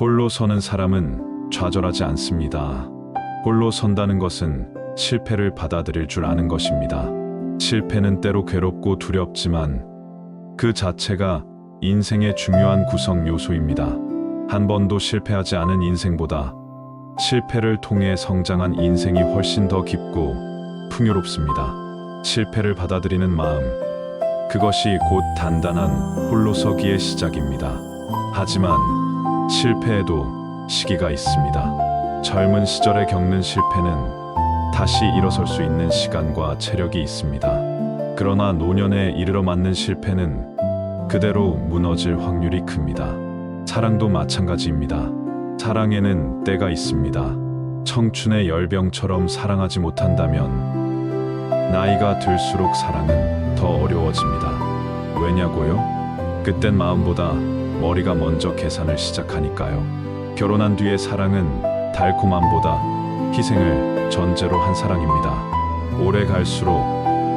홀로 서는 사람은 좌절하지 않습니다. 홀로 선다는 것은 실패를 받아들일 줄 아는 것입니다. 실패는 때로 괴롭고 두렵지만 그 자체가 인생의 중요한 구성 요소입니다. 한 번도 실패하지 않은 인생보다 실패를 통해 성장한 인생이 훨씬 더 깊고 풍요롭습니다. 실패를 받아들이는 마음, 그것이 곧 단단한 홀로서기의 시작입니다. 하지만 실패에도 시기가 있습니다. 젊은 시절에 겪는 실패는 다시 일어설 수 있는 시간과 체력이 있습니다. 그러나 노년에 이르러 맞는 실패는 그대로 무너질 확률이 큽니다. 사랑도 마찬가지입니다. 사랑에는 때가 있습니다. 청춘의 열병처럼 사랑하지 못한다면 나이가 들수록 사랑은 더 어려워집니다. 왜냐고요? 그땐 마음보다 머리가 먼저 계산을 시작하니까요. 결혼한 뒤의 사랑은 달콤함보다 희생을 전제로 한 사랑입니다. 오래 갈수록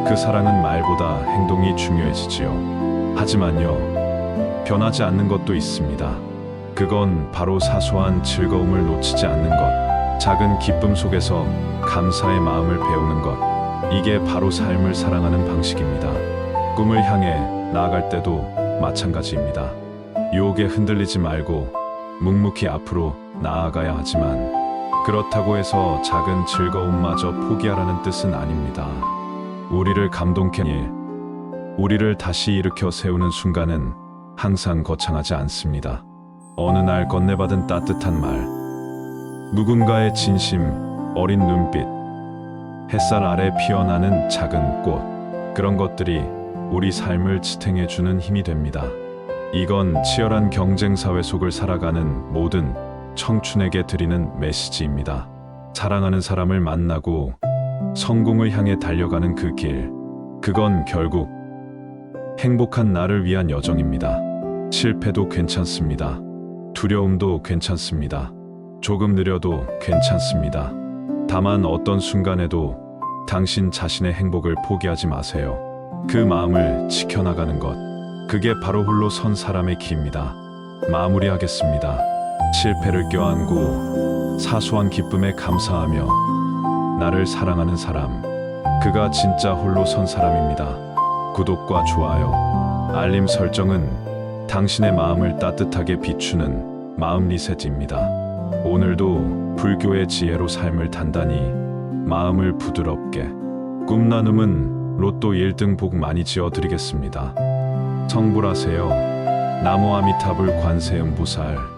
그 사랑은 말보다 행동이 중요해지지요. 하지만요, 변하지 않는 것도 있습니다. 그건 바로 사소한 즐거움을 놓치지 않는 것, 작은 기쁨 속에서 감사의 마음을 배우는 것, 이게 바로 삶을 사랑하는 방식입니다. 꿈을 향해 나아갈 때도 마찬가지입니다. 유혹에 흔들리지 말고 묵묵히 앞으로 나아가야 하지만 그렇다고 해서 작은 즐거움마저 포기하라는 뜻은 아닙니다. 우리를 감동케 일, 우리를 다시 일으켜 세우는 순간은 항상 거창하지 않습니다. 어느 날 건네받은 따뜻한 말, 누군가의 진심, 어린 눈빛, 햇살 아래 피어나는 작은 꽃, 그런 것들이 우리 삶을 지탱해주는 힘이 됩니다. 이건 치열한 경쟁 사회 속을 살아가는 모든 청춘에게 드리는 메시지입니다. 사랑하는 사람을 만나고 성공을 향해 달려가는 그 길, 그건 결국 행복한 나를 위한 여정입니다. 실패도 괜찮습니다. 두려움도 괜찮습니다. 조금 느려도 괜찮습니다. 다만 어떤 순간에도 당신 자신의 행복을 포기하지 마세요. 그 마음을 지켜나가는 것. 그게 바로 홀로 선 사람의 길입니다. 마무리하겠습니다. 실패를 껴안고 사소한 기쁨에 감사하며 나를 사랑하는 사람. 그가 진짜 홀로 선 사람입니다. 구독과 좋아요, 알림 설정은 당신의 마음을 따뜻하게 비추는 마음 리셋입니다. 오늘도 불교의 지혜로 삶을 단단히, 마음을 부드럽게, 꿈 나눔은 로또 1등 복 많이 지어 드리겠습니다. 성불하세요. 나무 아미타불 관세음보살